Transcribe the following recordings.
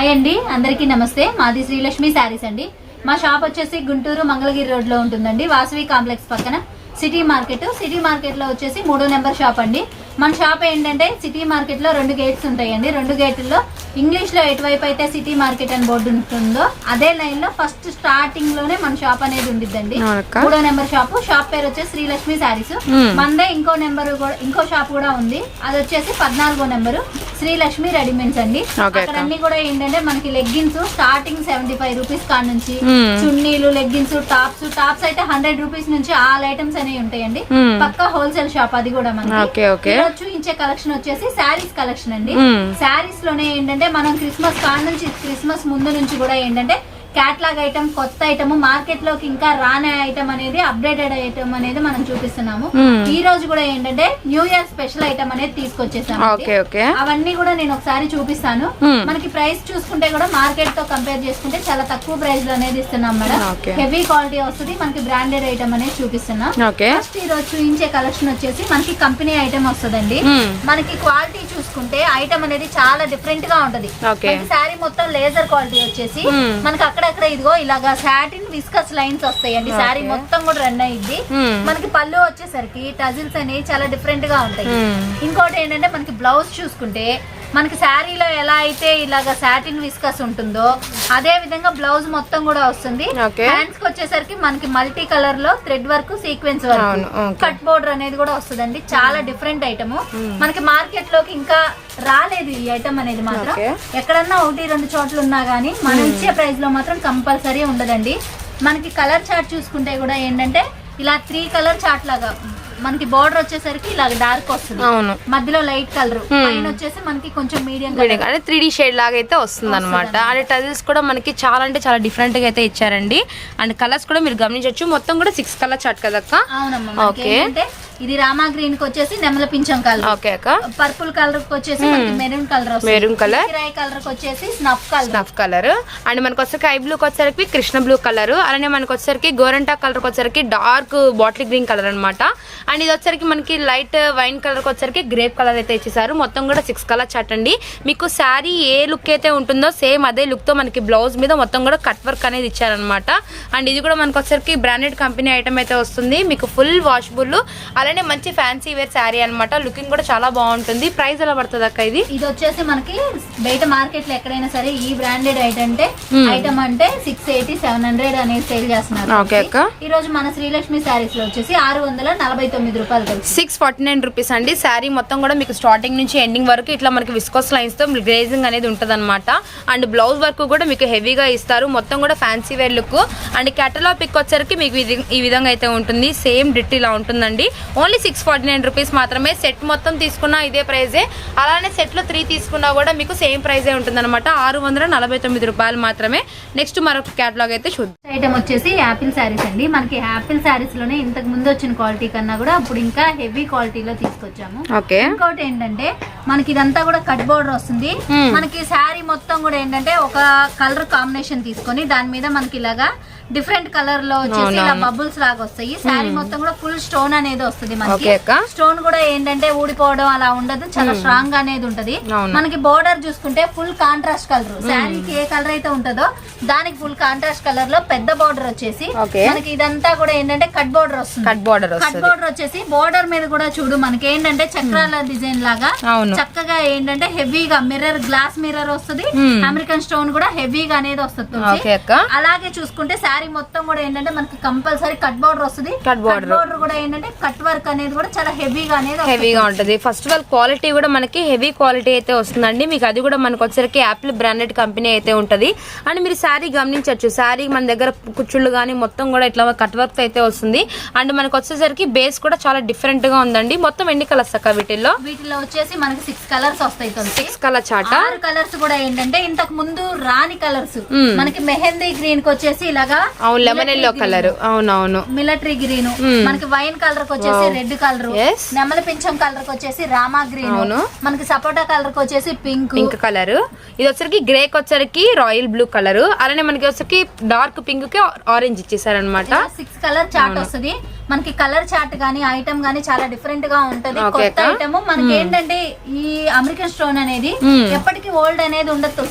Hi అండి అందరికీ నమస్తే. మాది శ్రీలక్ష్మి శారీస్ అండి. మా షాప్ వచ్చేసి గుంటూరు మంగళగిరి రోడ్లో ఉంటుందండి వాసవి కాంప్లెక్స్ పక్కన. సిటీ మార్కెట్ సిటీ మార్కెట్లో వచ్చేసి మూడో నెంబర్ షాప్ అండి. మన షాప్ ఏంటంటే సిటీ మార్కెట్లో రెండు గేట్స్ ఉంటాయండి రెండు గేట్లలో ఇంగ్లీష్లో ఎటువైపు అయితే సిటీ మార్కెట్ అని బోర్డు ఉంటుందో అదే లైన్లో ఫస్ట్ స్టార్టింగ్లోనే మన షాప్ అనేది ఉండిద్దండి. మూడో నెంబర్ షాప్ షాప్ పేరు వచ్చేసి శ్రీలక్ష్మి శారీస్. మందే ఇంకో నెంబర్ కూడా ఇంకో షాప్ కూడా ఉంది అది వచ్చేసి పద్నాలుగో నెంబరు శ్రీలక్ష్మి రెడీమేడ్స్ అండి. అక్కడ అన్ని కూడా ఏంటంటే మనకి leggings starting seventy five rupees కాడ నుంచి. చున్నీలు లెగ్గిన్స్ టాప్స్ టాప్స్ అయితే హండ్రెడ్ రూపీస్ నుంచి ఆల్ ఐటమ్స్ అనేవి ఉంటాయండి. పక్కా హోల్సేల్ షాప్ అది కూడా మనకి చూపించే కలెక్షన్ వచ్చేసి శారీస్ కలెక్షన్ అండి మ్మ్. శారీస్లోనే ఏంటంటే మనం క్రిస్మస్ కాడ నుంచి క్రిస్మస్ ముందు నుంచి కూడా ఏంటంటే క్యాట్లాగ్ ఐటమ్ కొత్త ఐటమ్ మార్కెట్లోకి ఇంకా రానే ఐటమ్ అనేది అప్డేటెడ్ ఐటమ్ అనేది మనం చూపిస్తున్నాము మ్మ్. ఈ రోజు కూడా ఏంటంటే న్యూ ఇయర్ స్పెషల్ ఐటమ్ అనేది తీసుకొచ్చేసాము అవన్నీ కూడా నేను ఒకసారి చూపిస్తాను మ్మ్. మనకి ప్రైస్ చూసుకుంటే కూడా మార్కెట్తో కంపేర్ చేసుకుంటే చాలా తక్కువ ప్రైస్లో అనేది ఇస్తున్నాం మేడం. హెవీ క్వాలిటీ వస్తుంది మనకి బ్రాండెడ్ ఐటమ్ అనేది చూపిస్తున్నాం ఫస్ట్ ఈ రోజు చూపించే కలెక్షన్ వచ్చేసి మనకి కంపెనీ ఐటమ్ వస్తుందండి మ్మ్. మనకి క్వాలిటీ చూసుకుంటే ఐటమ్ అనేది చాలా డిఫరెంట్గా ఉంటది. శారీ మొత్తం లేజర్ క్వాలిటీ వచ్చేసి. మనకి అక్కడక్కడ ఇదిగో ఇలాగా సాటిన్ విస్కస్ లైన్స్ వస్తాయండి శారీ మొత్తం కూడా రన్ అయ్యింది మ్మ్. మనకి పళ్ళు వచ్చేసరికి టజిల్స్ అనేవి చాలా డిఫరెంట్గా ఉంటాయి మ్మ్. ఇంకోటి ఏంటంటే మనకి బ్లౌజ్ చూసుకుంటే మనకి శారీలో ఎలా అయితే ఇలాగ సాటిన్ విస్కస్ ఉంటుందో అదే విధంగా బ్లౌజ్ మొత్తం కూడా వస్తుంది. హ్యాండ్స్కి వచ్చేసరికి మనకి మల్టీ కలర్లో thread work sequence work. Cut border అనేది కూడా వస్తుందండి. చాలా డిఫరెంట్ ఐటమ్ మనకి మార్కెట్లోకి ఇంకా రాలేదు ఈ ఐటమ్ అనేది మాత్రం. ఎక్కడన్నా ఒకటి రెండు చోట్ల ఉన్నా గానీ మనం ఇచ్చే ప్రైస్లో మాత్రం కంపల్సరీ ఉండదండి. మనకి కలర్ చార్ట్ చూసుకుంటే కూడా ఏంటంటే ఇలా త్రీ కలర్ చార్ట్ లాగా మనకి బోర్డర్ వచ్చేసరికి ఇలా డార్క్ వస్తుంది. అవును. మధ్యలో లైట్ కలర్ Hmm. పైన వచ్చేసి మనకి కొంచెం మీడియం Wedding. అంటే త్రీ షేడ్ లాగా అయితే వస్తుంది అనమాట అంటే టజిల్స్ కూడా మనకి చాలా అంటే చాలా డిఫరెంట్గా అయితే ఇచ్చారండి. అండ్ కలర్స్ కూడా మీరు గమనించవచ్చు మొత్తం కూడా సిక్స్ కలర్ చాట్ కదక్క? ఓకే. ఇది రామా గ్రీన్కి వచ్చేసి నెమల పింఛం కలర్. ఓకే అక్క. పర్పుల్ కలర్కి వచ్చేసి మెరూన్ కలర్ మెరూన్ కలర్. కిరాయి కలర్కి వచ్చేసి snuff colour. Snuff colour. And మనకు వచ్చేసరికి ఐ బ్లూకి వచ్చేసరికి కృష్ణ బ్లూ కలర్. అలానే మనకు వచ్చేసరికి గోరంటా కలర్ వచ్చేసరికి డార్క్ బాటిల్ గ్రీన్ కలర్ అన్నమాట. అండ్ ఇది వచ్చేసరికి మనకి లైట్ వైన్ కలర్ వచ్చేసరికి గ్రేప్ కలర్ అయితే ఇచ్చేసారు. మొత్తం కూడా సిక్స్ కలర్ చాట్ అండి. మీకు శారీ ఏ లుక్ అయితే ఉంటుందో సేమ్ అదే లుక్తో మనకి బ్లౌజ్ మీద మొత్తం కూడా కట్ వర్క్ అనేది ఇచ్చారనమాట అండ్ ఇది కూడా మనకు వచ్చేసరికి బ్రాండెడ్ కంపెనీ ఐటమ్ అయితే వస్తుంది. మీకు ఫుల్ వాషబుల్. అలానే మంచి ఫ్యాన్సీ వేర్ శారీ అన్నమాట. లుకింగ్ కూడా చాలా బాగుంటుంది. ప్రైస్ ఎలా పడుతుంది అక్క ఇది? ఇది వచ్చేసి మనకి బయట మార్కెట్లో ఎక్కడైనా సరే ఈ బ్రాండెడ్ ఐటమ్ అంటే Hmm. ఐటమ్ అంటే సిక్స్ ఎయిటీ సెవెన్ హండ్రెడ్ అనేది సేల్ చేస్తున్నారు ఓకే అక్క. ఈ రోజు మన శ్రీలక్ష్మి శారీస్లో వచ్చేసి ఆరు వందల నలభై తొమ్మిది రూపాయలు సిక్స్ ఫార్టీ నైన్ రూపీస్ అండి. శారీ మొత్తం కూడా మీకు స్టార్టింగ్ నుంచి ఎండింగ్ వరకు ఇట్లా మనకి విస్కోస్ లైన్స్తో గ్రేజింగ్ అనేది ఉంటుంది అండ్ బ్లౌజ్ వర్క్ కూడా మీకు హెవీగా ఇస్తారు. మొత్తం కూడా fancy wear look and catalogue pick వచ్చరికి మీకు ఈ విధంగా అయితే ఉంటుంది. సేమ్ డిట్ ఇలా ఉంటుందండి. Only six forty nine rupees మాత్రమే సెట్ మొత్తం తీసుకున్నా ఇదే ప్రైజే అలానే సెట్లో త్రీ తీసుకున్నా కూడా మీకు సేమ్ ప్రైజే ఉంటుంది అనమాట ఆరు వందల నలభై తొమ్మిది రూపాయలు మాత్రమే. నెక్స్ట్ మరొక కేటలాగ్ అయితే చూద్దాం. ఐటమ్ వచ్చేసి యాపిల్ శారీస్ అండి. మనకి యాపిల్ శారీస్లోనే ఇంతకు ముందు వచ్చిన క్వాలిటీ కన్నా కూడా ఇప్పుడు ఇంకా హెవీ క్వాలిటీలో తీసుకొచ్చాము. ఓకే. ఇంకోటి ఏంటంటే మనకి ఇదంతా కూడా కట్ బోర్డర్ వస్తుంది. Hmm. మనకి శారీ మొత్తం కూడా ఏంటంటే ఒక కలర్ కాంబినేషన్ తీసుకొని దాని మీద మనకి ఇలాగా డిఫరెంట్ కలర్లో వచ్చేసి ఇలా బబుల్స్ లాగా వస్తాయి. శారీ మొత్తం కూడా ఫుల్ స్టోన్ అనేది వస్తుంది మనకి. స్టోన్ కూడా ఏంటంటే ఊడిపోవడం అలా ఉండదు చాలా స్ట్రాంగ్గా అనేది ఉంటది. మనకి బోర్డర్ చూసుకుంటే ఫుల్ కాంట్రాస్ట్ కలర్ శారీకి ఏ కలర్ అయితే ఉంటుందో దానికి ఫుల్ కాంట్రాస్ట్ కలర్లో పెద్ద బోర్డర్ వచ్చేసి. మనకి ఇదంతా కూడా ఏంటంటే కట్ బోర్డర్ వస్తుంది. కట్ బార్డర్ కట్ బోర్డర్ వచ్చేసి బోర్డర్ మీద కూడా చూడు మనకి ఏంటంటే చక్రాల డిజైన్ లాగా. చక్కగా ఏంటంటే హెవీగా మిర్రర్ గ్లాస్ మిర్రర్ వస్తుంది. అమెరికన్ స్టోన్ కూడా హెవీగా అనేది వస్తుంది అలాగే చూసుకుంటే శారీ మొత్తం కూడా ఏంటంటే మనకి కంపల్సరీ కట్ బోర్డర్ వస్తుంది. Cut border. బోర్డర్. కూడా ఏంటంటే కట్ వర్క్ అనేది కూడా చాలా హెవీగా అనేది. హెవీగా ఉంటుంది. ఫస్ట్ ఆఫ్ ఆల్ క్వాలిటీ కూడా మనకి హెవీ క్వాలిటీ అయితే వస్తుందండి. మీకు అది కూడా మనకు వచ్చరికి యాపిల్ బ్రాండెడ్ కంపెనీ అయితే ఉంటుంది. అండ్ మీరు శారీ గమనించవచ్చు. శారీ మన దగ్గర కుచ్చుళ్ళు కానీ మొత్తం కూడా ఇట్లా కట్ వర్క్ అయితే వస్తుంది. అండ్ మనకు వచ్చేసరికి బేస్ కూడా చాలా డిఫరెంట్గా ఉందండి. మొత్తం ఎన్ని కలర్స్ అక్క వీటిల్లో? వీటిలో వచ్చేసి మనకి సిక్స్ కలర్స్ వస్తాయి సిక్స్ కలర్ చాట ఆరు కలర్స్ కూడా ఏంటంటే ఇంతకు ముందు రాని కలర్స్ Hmm. మనకి మెహందీ గ్రీన్కి వచ్చేసి ఇలాగా అవును లెమన్ ఎల్లో కలర్ అవునవును. Military green Hmm. మనకి వైన్ కలర్కి వచ్చేసి రెడ్ కలర్. నెమల పింఛం కలర్కి వచ్చేసి రామా గ్రీన్ అవును. మనకి సపోటా కలర్కి వచ్చేసి పింక్ పింక్ కలర్ ఇది వచ్చరికి గ్రేక్ వచ్చరికి రాయల్ బ్లూ కలర్ అలానే మనకి వచ్చరికి డార్క్ పింక్కి ఆరెంజ్ ఇచ్చేసారనమాట సిక్స్ కలర్ చార్ట్ వస్తుంది. మనకి కలర్ చార్ట్ గానీ ఐటమ్ గానీ చాలా డిఫరెంట్గా ఉంటది. కొత్త. ఐటమ్. మనకి ఏంటంటే ఈ అమెరికన్ స్టోన్ అనేది. ఎప్పటికీ ఓల్డ్ అనేది ఉండదు.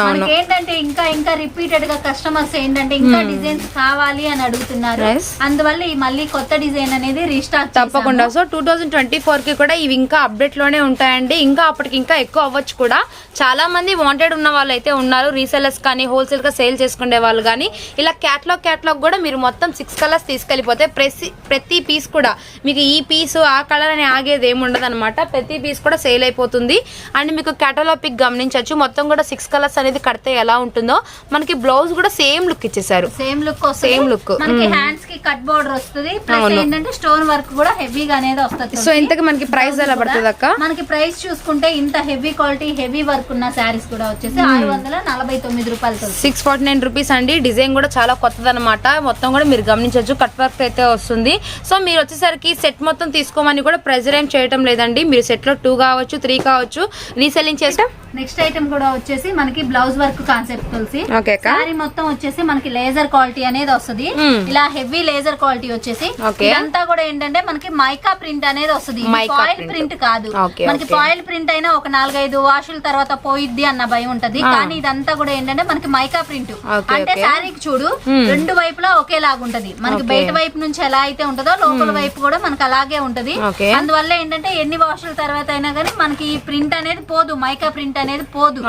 మనకి ఏంటంటే ఇంకా ఇంకా రిపీటెడ్గా కస్టమర్స్ ఏంటంటే ఇంకా డిజైన్స్ కావాలి అని అడుగుతున్నారు. అందువల్ల ఈ మళ్ళీ కొత్త డిజైన్ అనేది రీస్టార్ట్ తప్పకుండా. సో టూ థౌజండ్ ట్వంటీ ఫోర్కి కూడా ఇవి ఇంకా అప్డేట్లోనే ఉంటాయండి. ఇంకా అప్పటికి ఇంకా ఎక్కువ అవ్వచ్చు కూడా. చాలా మంది వాంటెడ్ ఉన్న వాళ్ళు అయితే ఉన్నారు. రీసెలర్స్ కానీ హోల్సేల్గా సేల్ చేసుకునే వాళ్ళు కానీ. ఇలా క్యాట్లాగ్ క్యాట్లాగ్ కూడా మీరు మొత్తం సిక్స్ కలర్స్ తీసుకెళ్ళిపోతే ప్రతి ప్రతి పీస్ కూడా మీకు ఈ పీస్ ఆ కలర్ అని ఆగేది ఏమి ఉండదు అనమాట ప్రతి పీస్ కూడా సేల్ అయిపోతుంది. అండ్ మీకు క్యాటలాగ్ పిక్ గమనించవచ్చు. మొత్తం కూడా సిక్స్ కలర్స్ అనేది కడితే ఎలా ఉంటుందో. మనకి బ్లౌజ్ కూడా సేమ్ లుక్ ఇచ్చేసారు సేమ్ లుక్ Same look. మనకి Hmm. హ్యాండ్స్కి కట్ బోర్డర్ వస్తుంది. ఏంటంటే స్టోన్ వర్క్ కూడా హెవీగా అనేది వస్తుంది. సో ఇంతకి మనకి ప్రైస్ ఎలా పడుతుంది అక్క? మనకి ప్రైస్ చూసుకుంటే ఇంత హెవీ క్వాలిటీ హెవీ వర్క్ ఉన్న శారీస్ కూడా వచ్చేసి Hmm. ఆరు వందల నలభై తొమ్మిది రూపాయలతో సిక్స్ ఫార్టీ నైన్ రూపీస్ అండి. డిజైన్ కూడా చాలా కొత్తదన్నమాట. మొత్తం కూడా మీరు గమనించవచ్చు. కట్ వర్క్ అయితే వస్తుంది. సో మీరు వచ్చేసరికి సెట్ మొత్తం తీసుకోమని కూడా ప్రెజర్ ఏం చేయటం లేదండి మీరు సెట్లో టూ కావచ్చు త్రీ కావచ్చు రీసెల్లింగ్ చేస్తాం నెక్స్ట్ ఐటమ్ కూడా వచ్చేసి మనకి బ్లౌజ్ వర్క్ కాన్సెప్ట్ తెలిసి శారీ మొత్తం వచ్చేసి మనకి లేజర్ క్వాలిటీ అనేది వస్తుంది. ఇలా హెవీ లేజర్ క్వాలిటీ వచ్చేసి. ఇదంతా కూడా ఏంటంటే మనకి మైకా ప్రింట్ అనేది వస్తుంది ఫాయిల్. ప్రింట్ కాదు మనకి. ఫాయిల్ ప్రింట్ అయినా ఒక నాలుగైదు వాషుల తర్వాత పోయిద్ది అన్న భయం ఉంటది. కానీ ఇదంతా కూడా ఏంటంటే మనకి మైకా ప్రింట్ అంటే. శారీకి చూడు. రెండు వైపులా ఒకేలాగా ఉంటది మనకి. బయట వైపు నుంచి ఎలా అయితే ఉంటుందో లోపల వైపు కూడా మనకి అలాగే ఉంటది. అందువల్ల ఏంటంటే ఎన్ని వాషుల తర్వాత అయినా కానీ మనకి ఈ ప్రింట్ అనేది పోదు మైకా ప్రింట్ అనేది పోదు.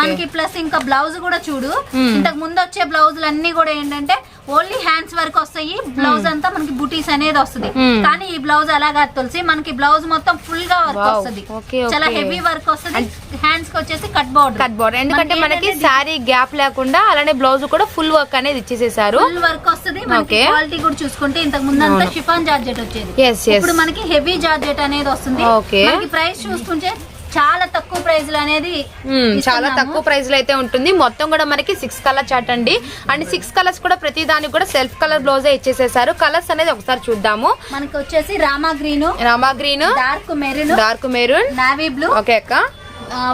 మనకి ప్లస్ ఇంకా బ్లౌజ్ కూడా చూడు Hmm. ఇంతకు ముందు వచ్చే బ్లౌజులు అన్ని కూడా ఏంటంటే ఓన్లీ హ్యాండ్స్ వరకు వస్తాయి. బ్లౌజ్ అంతా మనకి బుటీస్ అనేది వస్తుంది. Hmm. కానీ ఈ బ్లౌజ్ అలాగా తులసి మనకి బ్లౌజ్ మొత్తం ఫుల్గా వర్క్. వస్తుంది. చాలా. హెవీ వర్క్ వస్తుంది. హ్యాండ్స్కి వచ్చేసి కట్ బోర్డర్ కట్ బోర్డ్ ఎందుకంటే మనకి శారీ గ్యాప్ లేకుండా అలానే బ్లౌజ్ కూడా ఫుల్ వర్క్ అనేది ఇచ్చేసేసారు. ఫుల్ వర్క్ వస్తుంది. మనకి. క్వాలిటీ కూడా చూసుకుంటే ఇంతకు ముందు అంతా షిఫాన్ జార్జెట్ వచ్చేది. ఇప్పుడు మనకి హెవీ జార్జెట్ అనేది వస్తుంది. ప్రైస్ చూసుకుంటే చాలా తక్కువ ప్రైస్ అనేది మ్మ్, చాలా. తక్కువ ప్రైస్లో అయితే ఉంటుంది. మొత్తం కూడా మనకి సిక్స్ కలర్ చార్ట్ అండి. అండ్ సిక్స్ కలర్స్ కూడా ప్రతి దానికి కూడా సెల్ఫ్ కలర్ బ్లౌజే ఇచ్చేసేసారు. కలర్స్ అనేది ఒకసారి చూద్దాము. మనకి వచ్చేసి Rama green Rama green dark maroon dark maroon navy blue okay అక్క.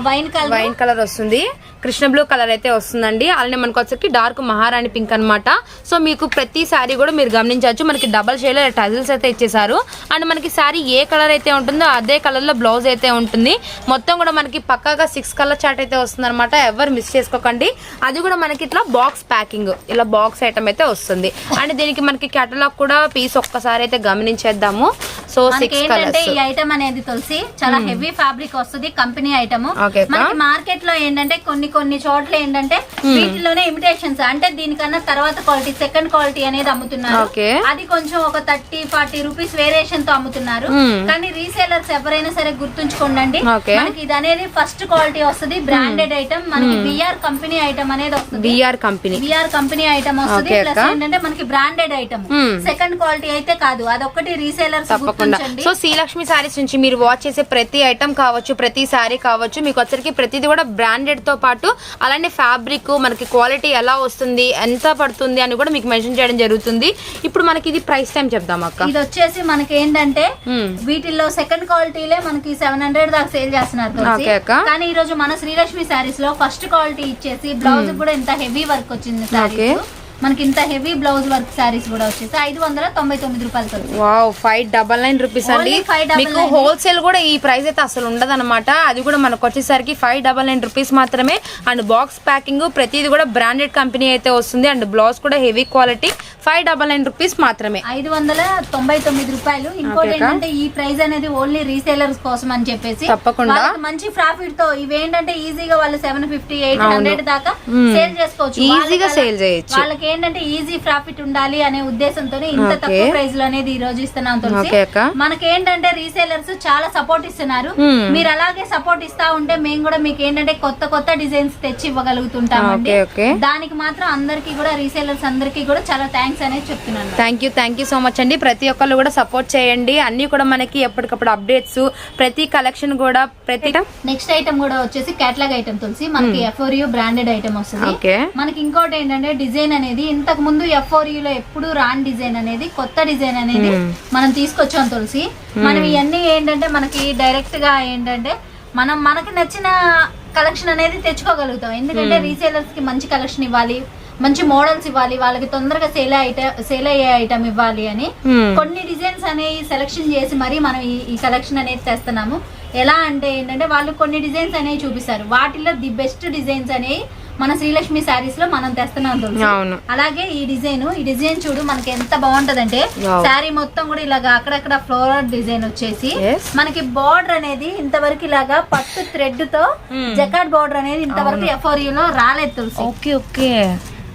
Wine colour? వైన్ కలర్ వస్తుంది. కృష్ణ బ్లూ కలర్ అయితే వస్తుందండి. అలానే మనకు వచ్చరికి డార్క్ మహారాణి పింక్ అన్నమాట. సో మీకు ప్రతి శారీ కూడా మీరు గమనించవచ్చు. మనకి డబల్ షేడ్ టజిల్స్ అయితే ఇచ్చేసారు అండ్ మనకి శారీ ఏ కలర్ అయితే ఉంటుందో అదే కలర్లో బ్లౌజ్ అయితే ఉంటుంది. మొత్తం కూడా మనకి పక్కాగా సిక్స్ కలర్ చార్ట్ అయితే వస్తుందన్నమాట. ఎవరు మిస్ చేసుకోకండి. అది కూడా మనకి ఇట్లా బాక్స్ ప్యాకింగ్ ఇలా బాక్స్ ఐటమ్ అయితే వస్తుంది. అండ్ దీనికి మనకి కేటలాగ్ కూడా పీస్ ఒక్కసారి అయితే గమనించేద్దాము. సో సిక్స్ ఏంటంటే ఈ ఐటమ్ అనేది తులసి చాలా హెవీ ఫ్యాబ్రిక్ వస్తుంది కంపెనీ ఐటమ్. మనకి మార్కెట్లో ఏంటంటే కొన్ని కొన్ని చోట్ల ఏంటంటే వీటిలోనే ఇమిటేషన్స్ అంటే దీనికన్నా తర్వాత క్వాలిటీ సెకండ్ క్వాలిటీ అనేది అమ్ముతున్నారు. అది కొంచెం ఒక థర్టీ ఫార్టీ రూపీస్ వేరియేషన్తో అమ్ముతున్నారు. Hmm. కానీ రీసేలర్స్ ఎవరైనా సరే గుర్తుంచుకోండి. మనకి ఇది అనేది ఫస్ట్ క్వాలిటీ వస్తుంది బ్రాండెడ్ ఐటమ్ మనకి బిఆర్ కంపెనీ ఐటమ్ అనేది వస్తుంది. BR company BR company item వస్తుంది ప్లస్. ఏంటంటే మనకి branded item Hmm. Second quality అయితే కాదు అదొక్కటి రీసేలర్స్ తప్పకుండా. సో శ్రీలక్ష్మి సారీస్ నుంచి మీరు వాచ్ చేసే ప్రతి ఐటమ్ కావచ్చు ప్రతి సారీ కావచ్చు మీకు వచ్చరికి ప్రతిది కూడా బ్రాండెడ్తో పాటు అలానే ఫ్యాబ్రిక్ మనకి క్వాలిటీ ఎలా వస్తుంది ఎంత పడుతుంది అని కూడా మీకు మెన్షన్ చేయడం జరుగుతుంది. ఇప్పుడు మనకి ఇది ప్రైస్ టైం చెప్దాం అక్క. ఇది వచ్చేసి మనకి ఏంటంటే Hmm. వీటిల్లో సెకండ్ క్వాలిటీలే మనకి సెవెన్ హండ్రెడ్ దాకా సేల్ చేస్తున్నారు. కానీ ఈ రోజు మన శ్రీలక్ష్మి సారీస్లో ఫస్ట్ క్వాలిటీ ఇచ్చేసి బ్లౌజ్ కూడా ఇంత హెవీ వర్క్ వచ్చింది Hmm. మనకి ఇంత హెవీ బ్లౌజ్ వర్క్ సారీస్ కూడా వచ్చేసి ఐదు వందల తొంభై తొమ్మిది రూపాయలు. Wow five double nine rupees అండి Only 599. మీకు హోల్సేల్ కూడా ఈ ప్రైస్ అయితే అసలు ఉండదన్నమాట అది కూడా మనకు వచ్చేసరికి ఫైవ్ డబల్ నైన్ రూపీస్ మాత్రమే అండ్ బాక్స్ ప్యాకింగ్ ప్రతిది కూడా బ్రాండెడ్ కంపెనీ అయితే వస్తుంది అండ్ బ్లౌజ్ కూడా heavy quality five double nine rupees మాత్రమే ఐదు వందల తొంభై తొమ్మిది రూపాయలు ఇంకోటి. ఏంటంటే ఈ ప్రైస్ అనేది ఓన్లీ రీసేలర్స్ కోసం అని చెప్పేసి తప్పకుండా. మంచి ప్రాఫిట్తో ఇవేంటంటే ఈజీగా వాళ్ళు సెవెన్ ఫిఫ్టీ ఎయిట్. హండ్రెడ్ దాకా. సేల్ చేసుకోవచ్చు ఈజీగా సేల్ చేయొచ్చు. వాళ్ళకి ఏంటంటే ఈజీ ప్రాఫిట్ ఉండాలి అనే ఉద్దేశంతో ఇంత. తక్కువ ప్రైస్లో అనేది ఈ రోజు ఇస్తున్నాం తులసి. మనకి ఏంటంటే రీసేలర్స్ చాలా సపోర్ట్ ఇస్తున్నారు. మీరు అలాగే సపోర్ట్ ఇస్తా ఉంటే మేము కూడా మీకు ఏంటంటే కొత్త కొత్త డిజైన్స్ తెచ్చి ఇవ్వగలుగుతుంటామండి. Okay, okay. దానికి మాత్రం అందరికీ కూడా రీసేలర్స్ అందరికీ కూడా చాలా థ్యాంక్స్ అనేది చెప్తున్నాను. Thank you thank you so much అండి. ప్రతి ఒక్కళ్ళు కూడా సపోర్ట్ చేయండి. అన్ని కూడా మనకి ఎప్పటికప్పుడు అప్డేట్స్ ప్రతి కలెక్షన్ కూడా ప్రతి నెక్స్ట్ ఐటమ్ కూడా వచ్చేసి కేటలాగ్ ఐటమ్ తులసి. మనకి ఎఫ్ఓరియూ బ్రాండెడ్ ఐటమ్ వస్తుంది. మనకి ఇంకోటి ఏంటంటే డిజైన్ అనేది ఇంతకు ముందు ఎఫ్ఓరియూ లో ఎప్పుడు రాని డిజైన్ అనేది కొత్త డిజైన్ అనేది Hmm. మనం తీసుకొచ్చాం తులసి. మనం ఇవన్నీ ఏంటంటే మనకి డైరెక్ట్గా ఏంటంటే మనం మనకి నచ్చిన కలెక్షన్ అనేది తెచ్చుకోగలుగుతాం. ఎందుకంటే రీసేలర్స్కి మంచి కలెక్షన్ ఇవ్వాలి మంచి మోడల్స్ ఇవ్వాలి వాళ్ళకి తొందరగా సేల్ ఐటమ్ సేల్ అయ్యే ఐటమ్ ఇవ్వాలి అని Hmm. కొన్ని డిజైన్స్ అనేవి సెలెక్షన్ చేసి మరి మనం ఈ- ఈ కలెక్షన్ అనేది తెస్తున్నాము. ఎలా అంటే ఏంటంటే వాళ్ళు కొన్ని డిజైన్స్ అనేవి చూపిస్తారు. వాటిలో ది బెస్ట్ డిజైన్స్ అనేవి మన శ్రీలక్ష్మి శారీస్లో మనం తెస్తున్నాం తులసి. అలాగే ఈ డిజైన్ ఈ డిజైన్ చూడు మనకి ఎంత బాగుంటదంటే. శారీ మొత్తం కూడా ఇలాగా అక్కడక్కడ ఫ్లోరల్ డిజైన్ వచ్చేసి. మనకి బార్డర్ అనేది ఇంతవరకు ఇలాగా పట్టు థ్రెడ్తో Hmm. జకాట్ బార్డర్ అనేది ఇంతవరకు ఎఫ్ఓరియో లో రాలేదు తులసి ఓకే ఓకే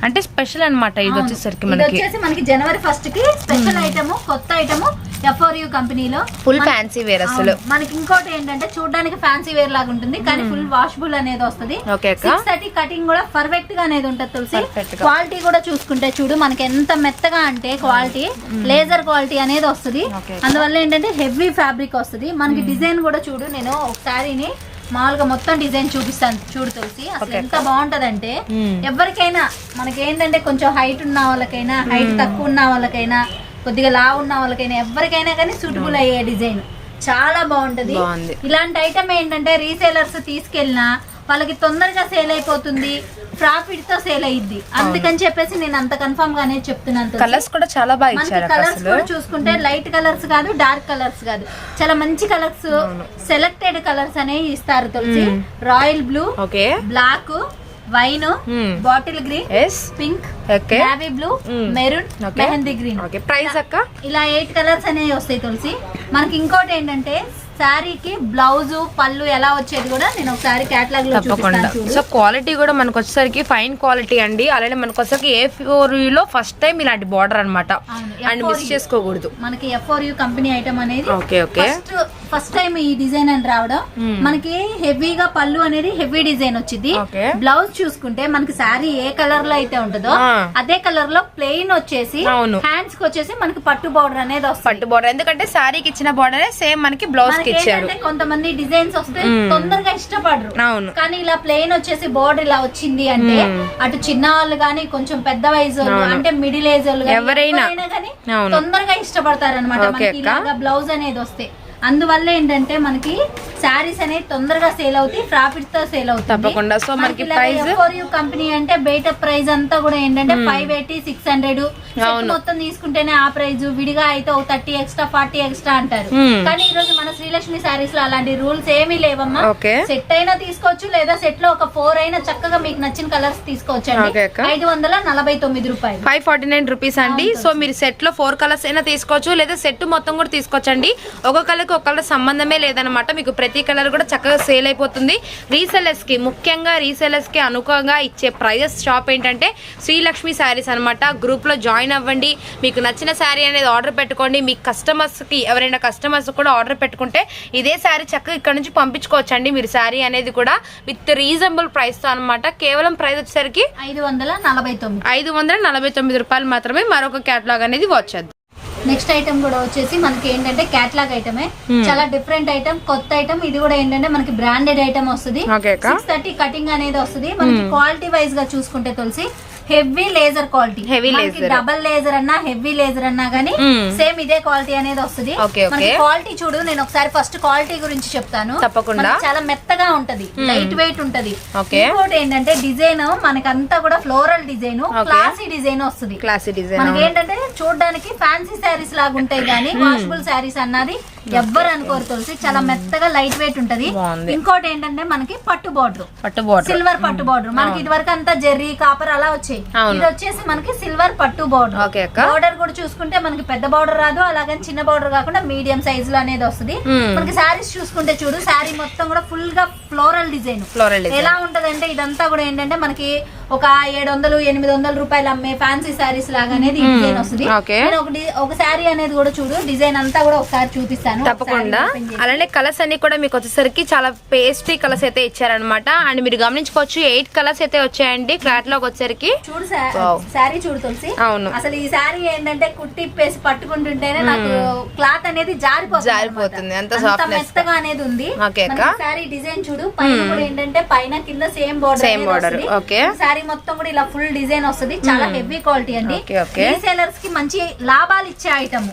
అంటే స్పెషల్ అన్నమాట ఇది. వచ్చేసరికి మనకి వచ్చేసి మనకి జనవరి ఫస్ట్కి స్పెషల్ ఐటమ్ కొత్త ఐటమ్ ఎఫ్ఓరియు కంపెనీలో ఫుల్ ఫ్యాన్సీ వేర్ అసలు. మనకి ఇంకోటి ఏంటంటే చూడడానికి ఫ్యాన్సీ వేర్ లాగా ఉంటుంది కానీ ఫుల్ వాషబుల్ అనేది వస్తుంది. సిక్స్ థర్టీ కటింగ్ కూడా పర్ఫెక్ట్గా అనేది ఉంటుంది తులసి. క్వాలిటీ కూడా చూసుకుంటే చూడు మనకి ఎంత మెత్తగా అంటే క్వాలిటీ లేజర్ క్వాలిటీ అనేది వస్తుంది. అందువల్ల ఏంటంటే హెవీ ఫ్యాబ్రిక్ వస్తుంది. మనకి డిజైన్ కూడా చూడు నేను ఒక శారీని మామూలుగా మొత్తం డిజైన్ చూపిస్తాను చూడు తులసి? అసలు. ఎంత బాగుంటదంటే Hmm. ఎవరికైనా మనకి ఏంటంటే కొంచెం హైట్ ఉన్న వాళ్ళకైనా హైట్ తక్కువ ఉన్న వాళ్ళకైనా కొద్దిగా లా ఉన్న వాళ్ళకైనా ఎవరికైనా కానీ సూటబుల్ అయ్యే డిజైన్ చాలా బాగుంటది. ఇలాంటి ఐటమ్ ఏంటంటే రీసేలర్స్ తీసుకెళ్ళినా వాళ్ళకి తొందరగా సేల్ అయిపోతుంది ప్రాఫిట్తో సేల్ అయ్యిద్ది అందుకని చెప్పేసి నేను అంత కన్ఫర్మ్ గానే చెప్తున్నాను. కలర్స్ కూడా చాలా బాగా ఇచ్చారు కలర్స్ కూడా చూసుకుంటే లైట్ కలర్స్ కాదు డార్క్ కలర్స్ కాదు. చాలా మంచి కలర్స్ సెలెక్టెడ్ కలర్స్ అనేవి ఇస్తారు Tulasi royal blue black wine Hmm. Bottle green yes pink okay navy blue Mm. Maroon. Mehndi green okay price అక్క ఇలా ఎయిట్ కలర్స్ అనేవి వస్తాయి తులసి మనకి ఇంకోటి ఏంటంటే శారీకి బ్లౌజ్ పళ్ళు ఎలా వచ్చేది కూడా నేను ఒకసారి కేటలాగ్లో తప్పకుండా సో క్వాలిటీ కూడా మనకు వచ్చేసరికి ఫైన్ క్వాలిటీ అండి అలానే మనకు వచ్చేసరికి ఏ ఫోర్లో ఫస్ట్ టైం ఇలాంటి బార్డర్ అన్నమాట అవును, అండ్ మిస్ F4U. చేసుకోకూడదు మనకి F R U company item అనేది ఓకే ఓకే ఫస్ట్ టైం ఈ డిజైన్ అని రావడం Hmm. మనకి హెవీగా పళ్ళు అనేది హెవీ డిజైన్ వచ్చింది. బ్లౌజ్ చూసుకుంటే మనకి శారీ ఏ కలర్లో అయితే ఉంటుందో. అదే కలర్లో ప్లెయిన్ వచ్చేసి. హ్యాండ్స్కి వచ్చేసి మనకి పట్టు బార్డర్ అనేది వస్తుంది పట్టు బార్డర్ ఎందుకంటే శారీకి ఇచ్చిన బార్డర్ సేమ్ మనకి బ్లౌజ్ కి ఇచ్చారు కొంతమంది డిజైన్స్ వస్తే. తొందరగా ఇష్టపడరు అవును కానీ ఇలా ప్లెయిన్ వచ్చేసి బోర్డర్ ఇలా వచ్చింది అంటే. అటు చిన్న వాళ్ళు కానీ కొంచెం పెద్ద వయసు. అంటే మిడిల్ ఏజ్ వాళ్ళు గానీ ఎవరైనా. కానీ. తొందరగా ఇష్టపడతారు అనమాట బ్లౌజ్ అనేది వస్తే అందువల్ల ఏంటంటే మనకి శారీస్ అనేది తొందరగా సేల్ అవుతాయి ప్రాఫిట్తో సేల్ తప్పకుండా. So, మనకి? కంపెనీ అంటే బయట ప్రైస్ అంతా కూడా ఏంటంటే ఫైవ్ ఎయిటీ సిక్స్ హండ్రెడ్. మొత్తం తీసుకుంటేనే ఆ ప్రైస్ విడిగా అయితే ఒక థర్టీ ఎక్స్ట్రా ఫార్టీ ఎక్స్ట్రా అంటారు Hmm. కానీ ఈ రోజు మన శ్రీలక్ష్మి శారీస్లో అలాంటి రూల్స్ ఏమీ లేవమ్మా సెట్ అయినా తీసుకోవచ్చు లేదా సెట్లో ఒక ఫోర్ అయినా చక్కగా మీకు నచ్చిన కలర్స్ తీసుకోవచ్చు అక్క. ఐదు వందల నలభై తొమ్మిది రూపాయలు ఫైవ్ ఫార్టీ నైన్ రూపీస్ అండి సో మీరు సెట్లో ఫోర్ కలర్స్ అయినా తీసుకోవచ్చు లేదా సెట్ మొత్తం కూడా తీసుకోవచ్చండి ఒక కలర్ కి ఒక కలర్ సంబంధమే లేదనమాట మీకు ప్రతి కలర్ కూడా చక్కగా సేల్ అయిపోతుంది. రీసెలర్స్కి ముఖ్యంగా రీసెలర్స్కి అనుకూలంగా ఇచ్చే ప్రైజెస్ షాప్ ఏంటంటే శ్రీలక్ష్మి శారీస్ అనమాట గ్రూప్లో జాయిన్ అవ్వండి. మీకు నచ్చిన శారీ అనేది ఆర్డర్ పెట్టుకోండి. మీ కస్టమర్స్కి ఎవరైనా కస్టమర్స్ కూడా ఆర్డర్ పెట్టుకుంటే ఇదే శారీ చక్కగా ఇక్కడ నుంచి పంపించుకోవచ్చండి. మీరు శారీ అనేది కూడా విత్ రీజనబుల్ ప్రైస్తో అనమాట కేవలం ప్రైస్ వచ్చేసరికి ఐదు వందల నలభై తొమ్మిది. ఐదు వందల నలభై తొమ్మిది రూపాయలు మాత్రమే మరొక క్యాటలాగ్ అనేది వచ్చేది నెక్స్ట్ ఐటమ్ కూడా వచ్చేసి మనకి ఏంటంటే క్యాట్లాగ్ ఐటమే. Hmm. చాలా డిఫరెంట్ ఐటమ్ కొత్త ఐటమ్. ఇది కూడా ఏంటంటే మనకి బ్రాండెడ్ ఐటమ్ వస్తుంది. సిక్స్ థర్టీ కటింగ్ అనేది వస్తుంది. మనకి క్వాలిటీ వైజ్గా చూసుకుంటే Tulasi heavy laser quality Heavy laser. Double laser అన్నా హెవీ లేజర్ అన్నా గానీ. సేమ్ ఇదే క్వాలిటీ అనేది వస్తుంది. క్వాలిటీ చూడు నేను ఒకసారి ఫస్ట్ క్వాలిటీ గురించి చెప్తాను తప్పకుండా. చాలా మెత్తగా ఉంటది లైట్ వెయిట్ ఉంటది. ఇంకోటి ఏంటంటే డిజైన్ మనకంతా కూడా ఫ్లోరల్ డిజైన్. క్లాసీ డిజైన్ వస్తుంది క్లాసీ డిజైన్ మనకి ఏంటంటే చూడడానికి ఫ్యాన్సీ శారీస్ లాగా ఉంటాయి కానీ వాషబుల్ శారీస్ అన్నది ఎవ్వరు అనుకోరు తులసి. చాలా మెత్తగా లైట్ వెయిట్ ఉంటది. ఇంకోటి ఏంటంటే మనకి పట్టు బార్డర్ పట్టు బార్డర్ సిల్వర్ పట్టు బార్డర్ మనకి ఇది వరకు అంతా జెర్రీ కాపర్ అలా వచ్చాయి. ఇది వచ్చేసి మనకి సిల్వర్ పట్టు బార్డర్ బార్డర్ కూడా చూసుకుంటే మనకి పెద్ద బార్డర్ రాదు. అలాగని చిన్న బార్డర్ కాకుండా మీడియం సైజ్లో అనేది వస్తుంది. Hmm. మనకి శారీస్ చూసుకుంటే చూడు శారీ మొత్తం కూడా ఫుల్గా ఫ్లోరల్ డిజైన్ ఫ్లోరల్ ఎలా ఉంటదంటే ఇదంతా కూడా ఏంటంటే మనకి ఒక ఏడు వందలు ఎనిమిది వందల రూపాయలు అమ్మే ఫ్యాన్సీ శారీస్ లాగా అనేది. డిజైన్ వస్తుంది. ఒక శారీ అనేది కూడా చూడు డిజైన్ అంతా కూడా ఒకసారి చూపిస్తాను తప్పకుండా. అలానే కలర్స్ అన్ని కూడా మీకు వచ్చేసరికి చాలా పేస్ట్రీ కలర్స్ అయితే ఇచ్చారనమాట అండ్ మీరు గమనించుకోవచ్చు ఎయిట్ కలర్స్ అయితే వచ్చాయండి క్లాట్లాగ్ వచ్చేసరికి చూడు. శారీ చూడు తులసి అవును. అసలు ఈ శారీ ఏంటంటే కుట్టిప్పేసి పట్టుకుంటుంటేనే నాకు క్లాత్ అనేది జారిపోతుంది జారిపోతుంది. అంత. మెత్తగా అనేది ఉంది శారీ డిజైన్ చూడు పైన కూడా ఏంటంటే పైన కింద same border Same border. Okay. Sari sari మొత్తం కూడా ఇలా ఫుల్ డిజైన్ వస్తుంది చాలా హెవీ క్వాలిటీ అండి. రీసేలర్స్కి మంచి లాభాలు ఇచ్చే ఐటమ్.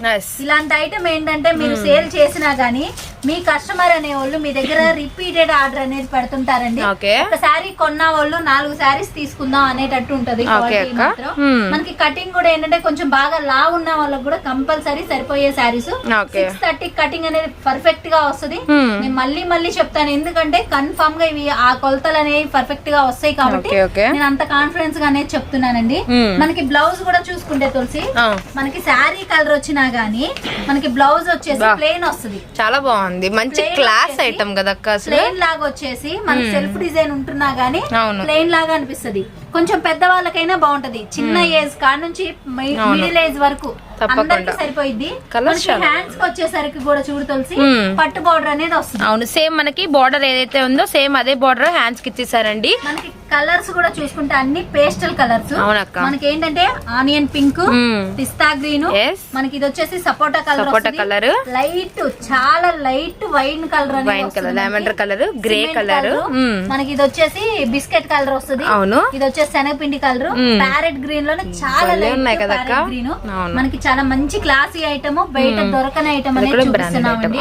ఇలాంటి ఐటమ్ ఏంటంటే మీరు సేల్ చేసినా గానీ మీ కస్టమర్ అనే వాళ్ళు మీ దగ్గర రిపీటెడ్ ఆర్డర్ అనేది పెడుతుంటారండి Okay. ఒక శారీ కొన్న వాళ్ళు నాలుగు శారీస్ తీసుకుందాం అనేటట్టు ఉంటది. మాత్రం. మనకి కటింగ్ కూడా ఏంటంటే కొంచెం బాగా లా ఉన్న వాళ్ళకి కూడా కంపల్సరీ సరిపోయే శారీస్. సిక్స్ థర్టీ కటింగ్ అనేది పర్ఫెక్ట్గా వస్తుంది. నేను మళ్ళీ మళ్ళీ చెప్తాను ఎందుకంటే కన్ఫర్మ్గా ఇవి ఆ కొలతలు అనేవి పర్ఫెక్ట్గా వస్తాయి కాబట్టి. నేను అంత కాన్ఫిడెన్స్గా అనేది చెప్తున్నానండి. మనకి బ్లౌజ్ కూడా చూసుకుంటే తులసి మనకి శారీ కలర్ వచ్చినా గానీ మనకి బ్లౌజ్ వచ్చేసి బా. ప్లెయిన్ వస్తుంది. చాలా బాగుంది. మంచి క్లాస్ ఐటమ్ కదా అక్క ప్లెయిన్ లాగా వచ్చేసి మనకి సెల్ఫ్ డిజైన్ ఉంటున్నా గానీ. ప్లెయిన్ లాగా అనిపిస్తది. కొంచెం పెద్ద వాళ్ళకైనా బాగుంటది చిన్న ఏజ్ కాడ నుంచి. మిడిల్ ఏజ్ వరకు. అందరికి చాలా హ్యాండ్స్కి వచ్చేసరికి కూడా చూడు తులసి. పట్టు బార్డర్ అనేది వస్తుంది అవును సేమ్ మనకి బార్డర్ ఏదైతే ఉందో సేమ్ అదే బార్డర్ హ్యాండ్స్కి ఇచ్చేసారండి మనకి కలర్స్ కూడా చూసుకుంటే అన్ని పేస్టల్ కలర్స్. మనకి ఏంటంటే ఆనియన్ పింక్. పిస్తా గ్రీన్. మనకి ఇది వచ్చేసి సపోటా కలర్ సపోటా colour. లైట్ చాలా light wine colour wine colour. Lavender colour grey colour. మనకి ఇది వచ్చేసి బిస్కెట్ కలర్ వస్తుంది అవును. ఇది వచ్చేసి శనగపిండి కలర్. ప్యారెట్ గ్రీన్లోనే చాలా లైట్ ఉన్నాయి కదా అక్క? గ్రీన్. మనకి చాలా మంచి క్లాసీ ఐటమ్ బయట దొరకని ఐటమ్ అనేది చూపిస్తున్నామండి.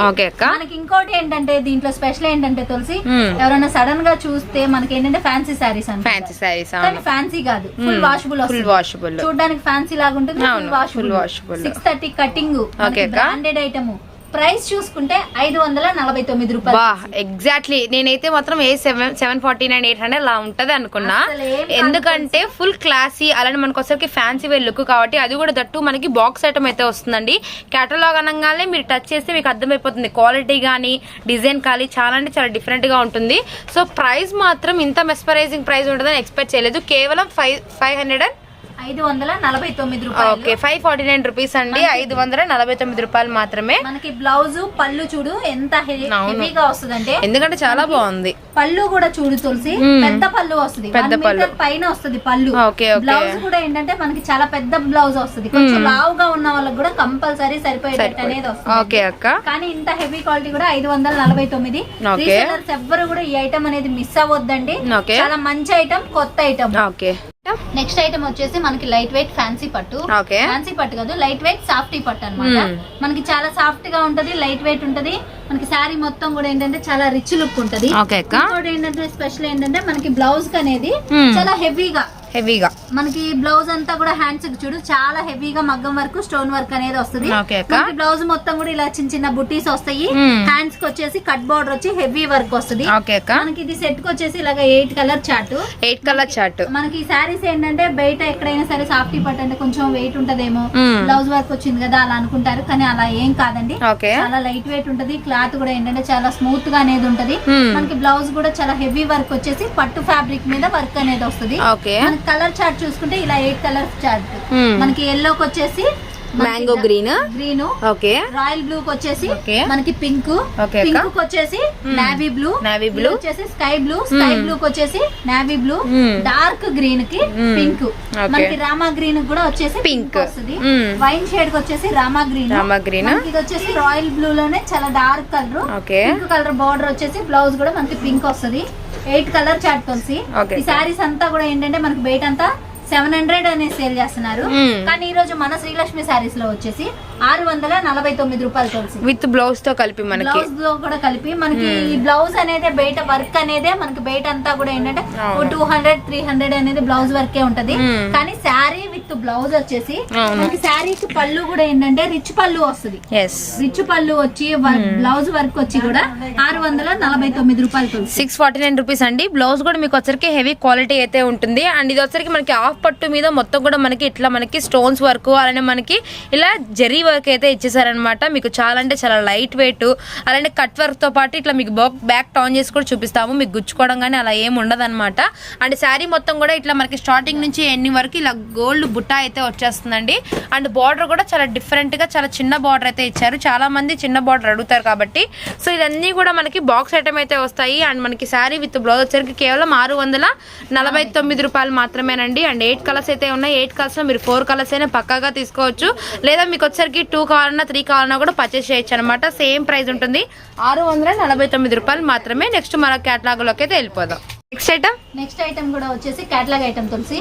మనకి ఇంకోటి ఏంటంటే దీంట్లో స్పెషల్ ఏంటంటే తులసి. ఎవరైనా సడన్గా చూస్తే మనకి ఏంటంటే ఫ్యాన్సీ శారీస్ అంటే ఫ్యాన్సీ శారీస్ కానీ ఫ్యాన్సీ కాదు ఫుల్ వాషబుల్ ఫుల్ వాషబుల్ చూడడానికి ఫ్యాన్సీ లాగా ఉంటుంది full washable. Six thirty cutting. Branded item price చూసుకుంటే ఐదు వందల నలభై తొమ్మిది రూపాయలు ఎగ్జాక్ట్లీ నేనైతే మాత్రం ఏ seven seven forty nine eight hundred అలా ఉంటది అనుకున్నా. ఎందుకంటే ఫుల్ క్లాసీ అలానే మనకు వచ్చరికి ఫ్యాన్సీ వేర్ లుక్ కాబట్టి అది కూడా దట్టు మనకి బాక్స్ ఐటమ్ అయితే వస్తుందండి. కేటలాగ్ అనగానే మీరు టచ్ చేస్తే మీకు అర్థమైపోతుంది. క్వాలిటీ కానీ డిజైన్ కానీ చాలా అంటే చాలా డిఫరెంట్గా ఉంటుంది. సో ప్రైస్ మాత్రం ఇంత మెస్పరైజింగ్ ప్రైస్ ఉంటుందని ఎక్స్పెక్ట్ చేయలేదు. కేవలం ఫైవ్ ఫైవ్ హండ్రెడ్ అండ్ ఐదు వందల నలభై తొమ్మిది రూపాయలు. Okay five forty nine rupees అండి. ఐదు వందల నలభై తొమ్మిది రూపాయలు మాత్రమే. మనకి బ్లౌజ్ పళ్ళు చూడు ఎంత. హెవీగా వస్తుంది ఎందుకంటే చాలా బాగుంది. పళ్ళు కూడా చూడు తులసి. పెద్ద పళ్ళు వస్తుంది. పెద్ద పళ్ళు. పైన వస్తుంది పళ్ళు. బ్లౌజ్ కూడా ఏంటంటే మనకి చాలా పెద్ద బ్లౌజ్ వస్తుంది. కొంచెం లావుగా ఉన్న వాళ్ళకి కూడా కంపల్సరీ సరిపోయేటట్టు అనేది వస్తుంది. ఓకే అక్క. కానీ ఇంత హెవీ క్వాలిటీ కూడా ఐదు వందల నలభై తొమ్మిది. రీసెలర్స్ ఎవ్వరు కూడా ఈ ఐటమ్ అనేది మిస్ అవ్వద్దండి. చాలా మంచి ఐటమ్ కొత్త ఐటమ్ ఓకే. నెక్స్ట్ ఐటమ్ వచ్చేసి మనకి లైట్ వెయిట్ ఫ్యాన్సీ పట్టు. ఫ్యాన్సీ పట్టు కాదు లైట్ వెయిట్ సాఫ్టీ పట్టు అన్నమాట. మ్మ్. మనకి చాలా సాఫ్ట్గా ఉంటది లైట్ వెయిట్ ఉంటది. మనకి శారీ మొత్తం కూడా ఏంటంటే చాలా రిచ్ లుక్ ఉంటది. ఇంకోటి ఏంటంటే స్పెషల్ ఏంటంటే మనకి బ్లౌజ్ అనేది. చాలా హెవీగా హెవీగా మనకి బ్లౌజ్ అంతా కూడా హ్యాండ్స్ చూడు చాలా హెవీగా మగ్గం వర్క్ స్టోన్ వర్క్ అనేది వస్తుంది. బ్లౌజ్ మొత్తం కూడా ఇలా చిన్న చిన్న బుట్టీస్ వస్తాయి. హ్యాండ్స్కి వచ్చేసి కట్ బార్డర్ వచ్చి హెవీ వర్క్ వస్తుంది. మనకి ఇది సెట్కి వచ్చేసి ఇలాగ eight colour chart eight colour chart మనకి ఈ శారీస్ ఏంటంటే బయట ఎక్కడైనా సరే సాఫ్టీ పట్టు అంటే కొంచెం వెయిట్ ఉంటదేమో. బ్లౌజ్ వర్క్ వచ్చింది కదా అలా అనుకుంటారు కానీ అలా ఏం కాదండి. చాలా లైట్ వెయిట్ ఉంటది. క్లాత్ కూడా ఏంటంటే చాలా స్మూత్గా అనేది ఉంటది మ్మ్. మనకి బ్లౌజ్ కూడా చాలా హెవీ వర్క్ వచ్చేసి పట్టు ఫ్యాబ్రిక్ మీద వర్క్ అనేది వస్తుంది మనకి కలర్ చార్ట్ చూసుకుంటే ఇలా ఎయిట్ కలర్ చార్ట్. మనకి ఎల్లోకి వచ్చేసి mango green green okay royal blue కి వచ్చేసి. మనకి పింక్. పింక్కి వచ్చేసి నావీ బ్లూ Navy blue. వచ్చేసి స్కై బ్లూ స్కై బ్లూ కి వచ్చేసి నావీ బ్లూ. డార్క్ గ్రీన్కి. Pink okay. మనకి రామా గ్రీన్ కూడా వచ్చేసి. పింక్ వస్తుంది. వైన్ షేడ్కి వచ్చేసి రామా గ్రీన్ రామా. మనకి ఇది వచ్చేసి రాయల్ బ్లూ లోనే చాలా dark colour. Pink colour border వచ్చేసి బ్లౌజ్ కూడా మనకి పింక్ వస్తుంది ఎయిట్ కలర్ చాట్ కలిసి ఓకే. ఈ సారీస్ అంతా కూడా ఏంటంటే మనకి బయట అంతా సెవెన్ హండ్రెడ్ అనేది సేల్ చేస్తున్నారు. కానీ ఈ రోజు మన శ్రీలక్ష్మి సారీస్లో వచ్చేసి ఆరు వందల నలభై తొమ్మిది రూపాయలు కలిసి విత్ బ్లౌజ్తో కలిపి మనకి. బ్లౌజ్లో కూడా కలిపి మనకి ఈ బ్లౌజ్ అనేది బయట వర్క్ అనేది మనకి బయట అంతా కూడా ఏంటంటే. టూ హండ్రెడ్ త్రీ హండ్రెడ్ అనేది బ్లౌజ్ వర్కే ఉంటది. కానీ శారీ విత్ బ్లౌజ్ వచ్చేసి. మనకి శారీకి పళ్ళు కూడా ఏంటంటే రిచ్ పళ్ళు వస్తుంది. రిచ్ పళ్ళు వచ్చి బ్లౌజ్ వర్క్ వచ్చి కూడా ఆరు వందల నలభై తొమ్మిది రూపాయలు సిక్స్ ఫార్టీ నైన్ రూపీస్ అండి. బ్లౌజ్ కూడా మీకు వచ్చరికి హెవీ క్వాలిటీ అయితే ఉంటుంది. అండ్ ఇది వచ్చరికి మనకి ఆఫ్ పట్టు మీద మొత్తం కూడా మనకి ఇట్లా మనకి స్టోన్స్ వర్క్ అలానే మనకి ఇలా జరీ వర్క్ అయితే ఇచ్చేసారనమాట మీకు చాలా అంటే చాలా లైట్ వెయిట్ అలానే కట్ వర్క్తో పాటు ఇట్లా మీకు బ్యాక్ టౌన్ చేసి కూడా చూపిస్తాము. మీకు గుచ్చుకోవడం కానీ అలా ఏమి ఉండదనమాట అండ్ శారీ మొత్తం కూడా ఇట్లా మనకి స్టార్టింగ్ నుంచి ఎన్ని వరకు ఇలా గోల్డ్ బుట్ట అయితే వచ్చేస్తుందండి. అండ్ బార్డర్ కూడా చాలా డిఫరెంట్గా చాలా చిన్న బార్డర్ అయితే ఇచ్చారు. చాలా మంది చిన్న బార్డర్ అడుగుతారు కాబట్టి. సో ఇదన్నీ కూడా మనకి బాక్స్ ఐటమ్ అయితే వస్తాయి. అండ్ మనకి శారీ విత్ బ్లౌజ్ వచ్చరికి కేవలం ఆరు వందల నలభై తొమ్మిది రూపాయలు మాత్రమేనండి. అండ్ ఎయిట్ కలర్స్ అయితే ఉన్నాయి. ఎయిట్ కలర్స్లో మీరు ఫోర్ కలర్స్ అయినా పక్కాగా తీసుకోవచ్చు. లేదా మీకు వచ్చరికి టూ కావాలన్నా త్రీ కావాలన్నా కూడా పర్చేస్ చేయొచ్చు అనమాట సేమ్ ప్రైస్ ఉంటుంది. ఆరు వందల నలభై తొమ్మిది రూపాయలు మాత్రమే. నెక్స్ట్ మన క్యాటలాగ్లోకి అయితే వెళ్ళిపోదాం. నెక్స్ట్ ఐటమ్ నెక్స్ట్ ఐటమ్ కూడా వచ్చేసి కేటలాగ్ ఐటమ్ తులసి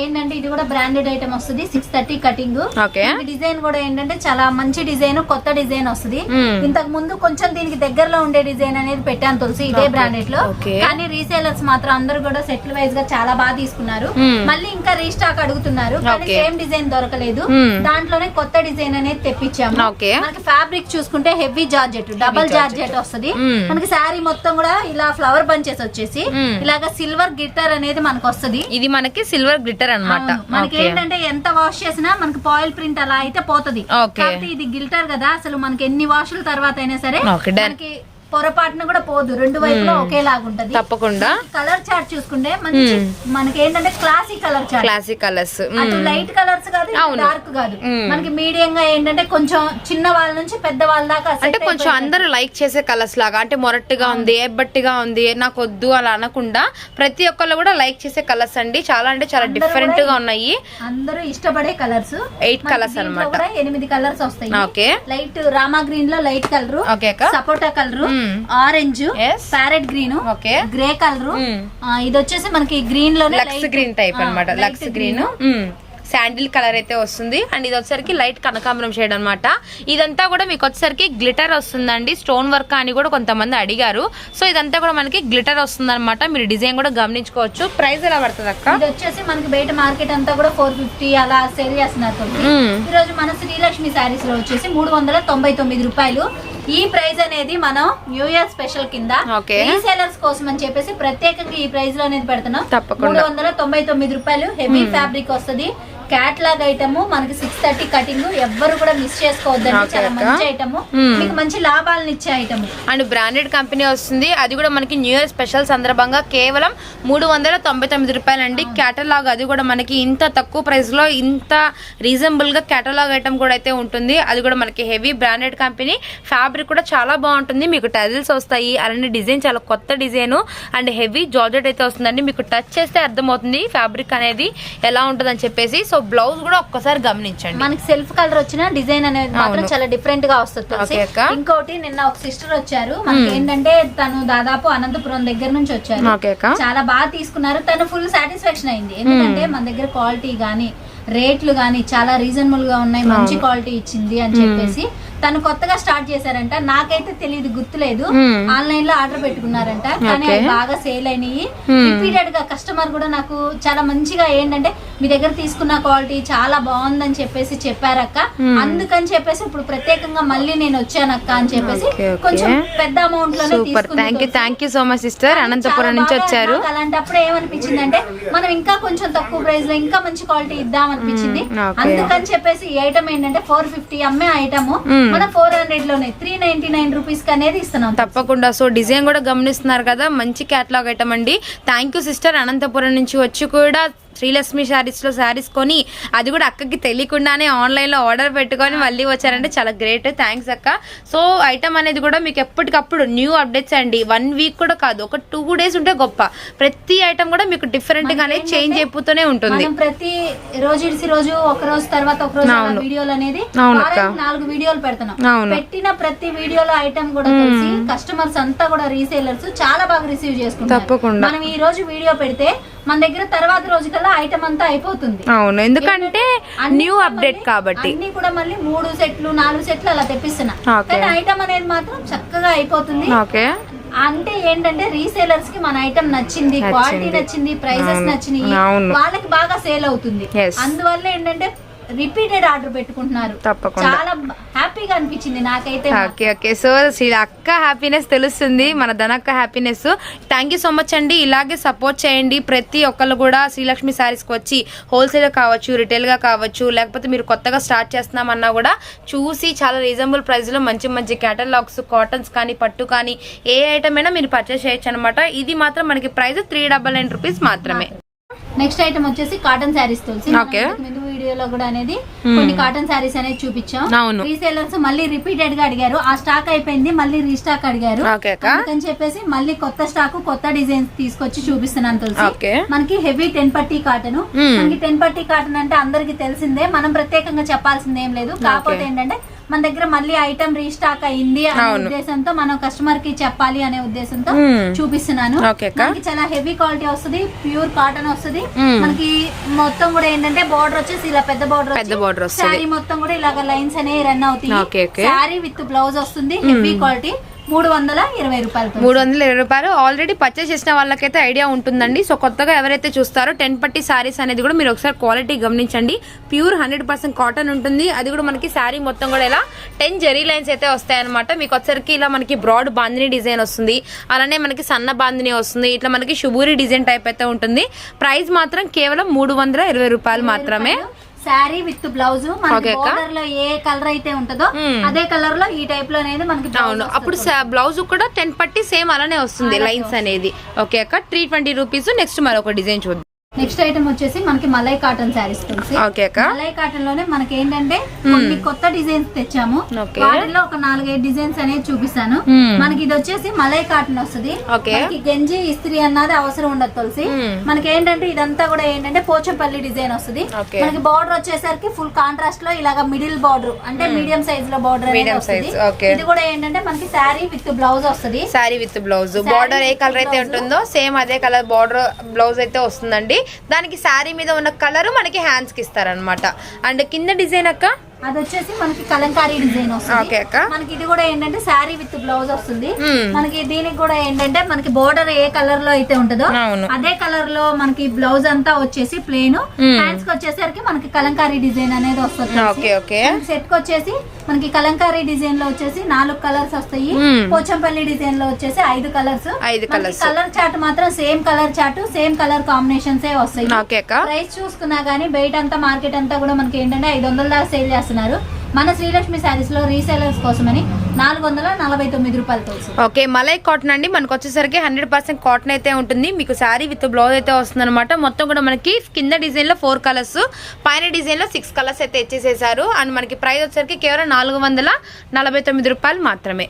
ఏంటంటే ఇది కూడా బ్రాండెడ్ ఐటమ్ వస్తుంది సిక్స్ థర్టీ కటింగ్ డిజైన్ కూడా ఏంటంటే చాలా మంచి డిజైన్ కొత్త డిజైన్ వస్తుంది మ్మ్. ఇంతకు ముందు కొంచెం దీనికి దగ్గరలో ఉండే డిజైన్ అనేది పెట్టాను తులసి ఇదే బ్రాండెడ్లో. కానీ రీసేలర్స్ మాత్రం అందరూ కూడా సెటిల్ వైజ్గా చాలా బాగా తీసుకున్నారు మ్మ్. మళ్ళీ ఇంకా రీస్టాక్ అడుగుతున్నారు కానీ. సేమ్ డిజైన్ దొరకలేదు మ్మ్. దాంట్లోనే కొత్త డిజైన్ అనేది తెప్పించాము. మనకి ఫ్యాబ్రిక్ చూసుకుంటే హెవీ జార్జెట్ డబల్ జార్జెట్ వస్తుంది. మనకి శారీ మొత్తం కూడా ఇలా ఫ్లవర్ బంచెస్ వచ్చేసి. ఇలాగా సిల్వర్ గిట్టర్ అనేది మనకు వస్తుంది ఇది మనకి సిల్వర్ గ్లిటర్ అన్నమాట. అవును. మనకి ఏంటంటే ఎంత వాష్ చేసినా మనకి పాయిల్ ప్రింట్ అలా అయితే పోతది. ఇది గిల్టర్ కదా. అసలు మనకి ఎన్ని వాషుల తర్వాత అయినా సరే. మనకి పొరపాటున కూడా పోదు. రెండు వైపులా ఒకేలాగా ఉంటది తప్పకుండా. కలర్ చార్ట్ చూసుకుంటే మంచి మనకి ఏంటంటే classic colour chart. Classic colours. అటు లైట్ కలర్స్ కాదు. డార్క్ కాదు. మనకి మీడియం గా ఏంటంటే కొంచెం చిన్న వాళ్ళ నుంచి పెద్ద వాళ్ళ దాకా అంటే కొంచెం అందరూ లైక్ చేసే కలర్స్ లాగా అంటే మొరట్టుగా ఉంది ఎబ్బట్టిగా ఉంది నాకు వద్దు అలా అనకుండా ప్రతి ఒక్కళ్ళు కూడా లైక్ చేసే కలర్స్ అండి. చాలా అంటే చాలా డిఫరెంట్గా ఉన్నాయి. అందరూ ఇష్టపడే కలర్స్. Eight colours అన్నమాట. ఎనిమిది కలర్స్ వస్తాయి. ఓకే. లైట్ రామా గ్రీన్లో లైట్ కలర్ సపోటా colour. Orange Yes. Parrot green okay grey colour. మ్మ్. ఇది వచ్చేసి మనకి గ్రీన్లోనే లక్స్ గ్రీన్ టైప్ light లక్స్ గ్రీన్ శాండిల్ కలర్ అయితే వస్తుంది. అండ్ ఇది వచ్చేసరికి లైట్ కనకాంబరం షేడ్ అన్నమాట. ఇదంతా కూడా మీకు వచ్చేసరికి గ్లిటర్ వస్తుందండి. స్టోన్ వర్క్ అని కూడా కొంతమంది అడిగారు. సో ఇదంతా కూడా మనకి గ్లిటర్ వస్తుంది మీరు డిజైన్ కూడా గమనించుకోవచ్చు. ప్రైస్ ఎలా పడుతుంది అక్క? ఇది వచ్చేసి మనకి బయట మార్కెట్ అంతా కూడా ఫోర్ ఫిఫ్టీ అలా సేల్ చేస్తున్నారు. మ్మ్. ఈ రోజు మన శ్రీలక్ష్మి శారీస్లో వచ్చేసి మూడు వందల తొంభై తొమ్మిది రూపాయలు. ఈ ప్రైస్ అనేది మనం న్యూ ఇయర్ స్పెషల్ కింద. రీసేలర్స్ కోసం అని చెప్పేసి ప్రత్యేకంగా ఈ ప్రైస్లో అనేది పెడుతున్నాం తప్పకుండా. మూడు వందల తొంభై తొమ్మిది రూపాయలు హెవీ ఫ్యాబ్రిక్ వస్తది క్యాట్లాగ్ ఐటమ్ మనకి సిక్స్ థర్టీ కటింగ్ ఎవ్వరు కూడా మిస్ చేసుకోవద్దండి. చాలా. మంచి ఐటమ్ మ్మ్. మీకు మంచి లాభాలను ఇచ్చే ఐటమ్ అండ్ బ్రాండెడ్ కంపెనీ వస్తుంది. అది కూడా మనకి న్యూ ఇయర్ స్పెషల్ సందర్భంగా కేవలం మూడు వందల తొంభై తొమ్మిది రూపాయలు అండి కేటలాగ్ అది కూడా మనకి ఇంత తక్కువ ప్రైస్లో ఇంత రీజనబుల్గా కేటలాగ్ ఐటమ్ కూడా అయితే ఉంటుంది. అది కూడా మనకి హెవీ బ్రాండెడ్ కంపెనీ ఫ్యాబ్రిక్ కూడా చాలా బాగుంటుంది. మీకు టజిల్స్ వస్తాయి. అలానే డిజైన్ చాలా కొత్త డిజైన్ అండ్ హెవీ జార్జెట్ అయితే వస్తుందండి. మీకు టచ్ చేస్తే అర్థమవుతుంది ఫ్యాబ్రిక్ అనేది ఎలా ఉంటుందని చెప్పేసి. సో బ్లౌజ్ కూడా ఒక్కసారి గమనించండి. మనకి సెల్ఫ్ కలర్ వచ్చిన డిజైన్ అనేది మాత్రం. చాలా డిఫరెంట్గా వస్తుంది. ఇంకోటి నిన్న ఒక సిస్టర్ వచ్చారు. మనకి ఏంటంటే తను దాదాపు అనంతపురం దగ్గర నుంచి వచ్చారు. చాలా బాగా తీసుకున్నారు. తను ఫుల్ సాటిస్ఫాక్షన్ అయింది. ఎందుకంటే మన దగ్గర క్వాలిటీ గానీ రేట్లు గానీ చాలా రీజనబుల్గా ఉన్నాయి. మంచి క్వాలిటీ ఇచ్చింది అని చెప్పేసి. తను కొత్తగా స్టార్ట్ చేశారంట నాకైతే తెలియదు గుర్తులేదు. ఆన్లైన్లో ఆర్డర్ పెట్టుకున్నారంట కానీ. అవి బాగా సేల్ అయినాయి. రిపీటెడ్గా కస్టమర్ కూడా నాకు చాలా మంచిగా ఏంటంటే మీ దగ్గర తీసుకున్న క్వాలిటీ చాలా బాగుందని చెప్పేసి చెప్పారక్క. అందుకని చెప్పేసి ఇప్పుడు ప్రత్యేకంగా మళ్ళీ నేను వచ్చానక్క అని చెప్పేసి. కొంచెం పెద్ద అమౌంట్లోనే thank you Tulasi. Thank you so much sister Anantapuram నుంచి వచ్చారు అలాంటప్పుడు ఏమనిపించింది అంటే మనం ఇంకా కొంచెం తక్కువ ప్రైస్లో ఇంకా మంచి క్వాలిటీ ఇద్దాం అనిపించింది. అందుకని చెప్పేసి ఈ ఐటమ్ ఏంటంటే ఫోర్ ఫిఫ్టీ అమ్మే ఐటమ్. మన ఫోర్ హండ్రెడ్లోనే త్రీ నైన్టీ నైన్ రూపీస్ అనేది ఇస్తున్నాం. తప్పకుండా. సో డిజైన్ కూడా గమనిస్తున్నారు కదా మంచి క్యాటలాగ్ ఐటమ్ అండి. థ్యాంక్ యూ సిస్టర్ అనంతపురం నుంచి వచ్చి కూడా శ్రీలక్ష్మి శారీస్లో శారీస్ కొని అది కూడా అక్కకి తెలియకుండానే ఆన్లైన్లో ఆర్డర్ పెట్టుకొని మళ్ళీ వచ్చారంటే చాలా గ్రేట్. థ్యాంక్స్ అక్క. సో ఐటమ్ అనేది కూడా మీకు ఎప్పటికప్పుడు న్యూ అప్డేట్స్ అండి. వన్ వీక్ కూడా కాదు ఒక టూ డేస్ ఉంటే గొప్ప. ప్రతి ఐటమ్ కూడా మీకు డిఫరెంట్ గానే చేంజ్ అయిపోతూనే ఉంటుంది. ప్రతి రోజు ఇడిసి రోజు ఒక రోజు తర్వాత ఒక రోజు. వీడియోలు అనేది నాలుగు వీడియోలు పెడుతున్నాం. పెట్టిన ప్రతి వీడియోలో ఐటమ్ కూడా కస్టమర్స్ అంతా కూడా రీసేలర్స్ చాలా బాగా రిసీవ్ చేసుకుంటారు తప్పకుండా. మనం ఈ రోజు వీడియో పెడితే మన దగ్గర తర్వాత రోజు కల్లా ఐటమ్ అంతా అయిపోతుంది అవును ఎందుకంటే న్యూ అప్డేట్ కాబట్టి అన్ని కూడా మళ్ళీ మూడు సెట్లు నాలుగు సెట్లు అలా తెప్పిస్తున్నా. కానీ ఐటమ్ అనేది మాత్రం చక్కగా అయిపోతుంది ఓకే అంటే ఏంటంటే రీసేలర్స్కి మన ఐటమ్ నచ్చింది క్వాలిటీ నచ్చింది. ప్రైసెస్. నచ్చినాయి. వాళ్ళకి బాగా సేల్ అవుతుంది. అందువల్ల ఏంటంటే రిపీటెడ్ ఆర్డర్ పెట్టుకుంటున్నారు. తప్పకుండా. చాలా హ్యాపీగా అనిపించింది నాకైతే. Okay okay. సో శ్రీ అక్క హ్యాపీనెస్ తెలుస్తుంది మన Dhanakka happiness. Thank you so much అండి. ఇలాగే సపోర్ట్ చేయండి. ప్రతి ఒక్కళ్ళు కూడా శ్రీలక్ష్మి శారీస్కి వచ్చి హోల్సేల్ కావచ్చు రిటైల్గా కావచ్చు లేకపోతే మీరు కొత్తగా స్టార్ట్ చేస్తున్నామన్నా కూడా చూసి చాలా రీజనబుల్ ప్రైస్లో మంచి మంచి క్యాటలాగ్స్ కాటన్స్ కానీ పట్టు కానీ ఏ ఐటమ్ అయినా మీరు పర్చేస్ చేయొచ్చు అనమాట ఇది మాత్రం మనకి price three double nine rupees మాత్రమే. నెక్స్ట్ ఐటమ్ వచ్చేసి కాటన్ శారీస్ తెలిసి వీడియోలో కూడా అనేది కొన్ని కాటన్ శారీస్ అనేది చూపించాం. రీసేలర్స్ మళ్ళీ రిపీటెడ్గా అడిగారు. ఆ స్టాక్ అయిపోయింది మళ్ళీ రీస్టాక్ అడిగారు. అందుకని చెప్పేసి మళ్ళీ కొత్త స్టాక్ కొత్త డిజైన్స్ తీసుకొచ్చి చూపిస్తున్నాను తెలిసి? మనకి హెవీ టెన్ పట్టీ కాటన్. మనకి టెన్ పట్టీ కాటన్ అంటే అందరికి తెలిసిందే. మనం ప్రత్యేకంగా చెప్పాల్సింది ఏం లేదు కాకపోతే ఏంటంటే మన దగ్గర మళ్ళీ ఐటమ్ రీస్టాక్ అయింది అనే. ఉద్దేశంతో మనం కస్టమర్కి చెప్పాలి అనే ఉద్దేశంతో. చూపిస్తున్నాను. మనకి చాలా హెవీ క్వాలిటీ వస్తుంది ప్యూర్ కాటన్ వస్తుంది. మనకి మొత్తం కూడా ఏంటంటే బార్డర్ వచ్చేసి ఇలా పెద్ద బార్డర్ పెద్ద వస్తది. శారీ మొత్తం కూడా ఇలాగ లైన్స్ అనేవి రన్ అవుతాయి. శారీ విత్ బ్లౌజ్ వస్తుంది హెవీ క్వాలిటీ మూడు వందల ఇరవై రూపాయలు మూడు వందల ఇరవై రూపాయలు. ఆల్రెడీ పర్చేస్ చేసిన వాళ్ళకైతే ఐడియా ఉంటుందండి. సో కొత్తగా ఎవరైతే చూస్తారో టెన్ పట్టి సారీస్ అనేది కూడా మీరు ఒకసారి క్వాలిటీ గమనించండి. ప్యూర్ హండ్రెడ్ పర్సెంట్ కాటన్ ఉంటుంది. అది కూడా మనకి శారీ మొత్తం కూడా ఇలా టెన్ జెరీ లైన్స్ అయితే వస్తాయన్నమాట. మీకు వచ్చరికి ఇలా మనకి బ్రాడ్ బాందిని డిజైన్ వస్తుంది. అలానే మనకి సన్న బాందిని వస్తుంది. ఇట్లా మనకి శుభూరి డిజైన్ టైప్ అయితే ఉంటుంది. ప్రైస్ మాత్రం కేవలం మూడు వందల ఇరవై రూపాయలు మాత్రమే. Sari with blouse. మనకి. బోర్డర్లో ఏ కలర్ అయితే ఉంటుందో మ్మ్. అదే కలర్లో ఈ టైప్లో అనేది మనకి అవును. అప్పుడు బ్లౌజ్ కూడా టెన్ పట్టి సేమ్ అలానే వస్తుంది లైన్స్ అనేది. ఓకే అక్క. త్రీ ట్వంటీ రూపీస్ నెక్స్ట్ మరొక డిజైన్ చూద్దాం. నెక్స్ట్ ఐటమ్ వచ్చేసి మనకి మలై కాటన్ శారీస్ తెలిసి. మలై కాటన్లోనే మనకి ఏంటంటే కొన్ని కొత్త డిజైన్స్ తెచ్చాము. వాటిలో ఒక నాలుగైదు డిజైన్స్ అనేది చూపిస్తాను. మ్మ్. మనకి ఇది వచ్చేసి మలై కాటన్ వస్తుంది. గంజి ఇస్త్రీ అన్నది అవసరం ఉండదు తులసి. మ్మ్. మనకి ఏంటంటే ఇదంతా కూడా ఏంటంటే పోచంపల్లి డిజైన్ వస్తుంది. మనకి బార్డర్ వచ్చేసరికి ఫుల్ కాంట్రాస్ట్లో ఇలాగ మిడిల్ బార్డర్ అంటే మీడియం సైజ్లో బార్డర్. ఇది కూడా ఏంటంటే మనకి శారీ విత్ బ్లౌజ్ వస్తుంది. శారీ విత్ బ్లౌజ్ బార్డర్ ఏ కలర్ అయితే. ఉంటుందో సేమ్ అదే కలర్ బార్డర్ బ్లౌజ్ అయితే వస్తుందండి. దానికి శారీ మీద ఉన్న కలర్ మనకి హ్యాండ్స్కి ఇస్తారనమాట అండ్ కింద డిజైన్ అక్క? అది వచ్చేసి మనకి కలంకారీ డిజైన్ వస్తుంది. మనకి ఇది కూడా ఏంటంటే శారీ విత్ బ్లౌజ్ వస్తుంది. మనకి దీనికి కూడా ఏంటంటే మనకి బోర్డర్ ఏ కలర్లో అయితే ఉంటుందో. అదే కలర్లో మనకి బ్లౌజ్ అంతా వచ్చేసి ప్లేన్. హ్యాండ్స్కి వచ్చేసరికి మనకి కలంకారీ డిజైన్ అనేది వస్తుంది సెట్కి వచ్చేసి మనకి కలంకారీ డిజైన్లో వచ్చేసి నాలుగు కలర్స్ వస్తాయి. పోచంపల్లి డిజైన్లో వచ్చేసి ఐదు కలర్స్ ఐదు colours. కలర్ చార్ట్ మాత్రం same colour chart same colour combinations వస్తాయి ప్రైస్ చూసుకున్నా గానీ బయట అంతా మార్కెట్ అంతా కూడా మనకి ఏంటంటే ఐదు వందల దాకా సేల్ చేస్తున్నారు. మన శ్రీలక్ష్మి శారీస్లో రీసేలర్స్ కోసమని నాలుగు వందల నలభై తొమ్మిది రూపాయలు ఓకే మలై కాటన్ అండి. మనకు వచ్చేసరికి హండ్రెడ్ పర్సెంట్ కాటన్ అయితే ఉంటుంది. మీకు శారీ విత్ బ్లౌజ్ అయితే వస్తుంది అనమాట మొత్తం కూడా మనకి కింద డిజైన్లో ఫోర్ కలర్స్ పైన డిజైన్లో సిక్స్ కలర్స్ అయితే ఇచ్చేసేసారు అండ్ మనకి ప్రైస్ వచ్చేసరికి కేవలం నాలుగు వందల నలభై తొమ్మిది రూపాయలు మాత్రమే.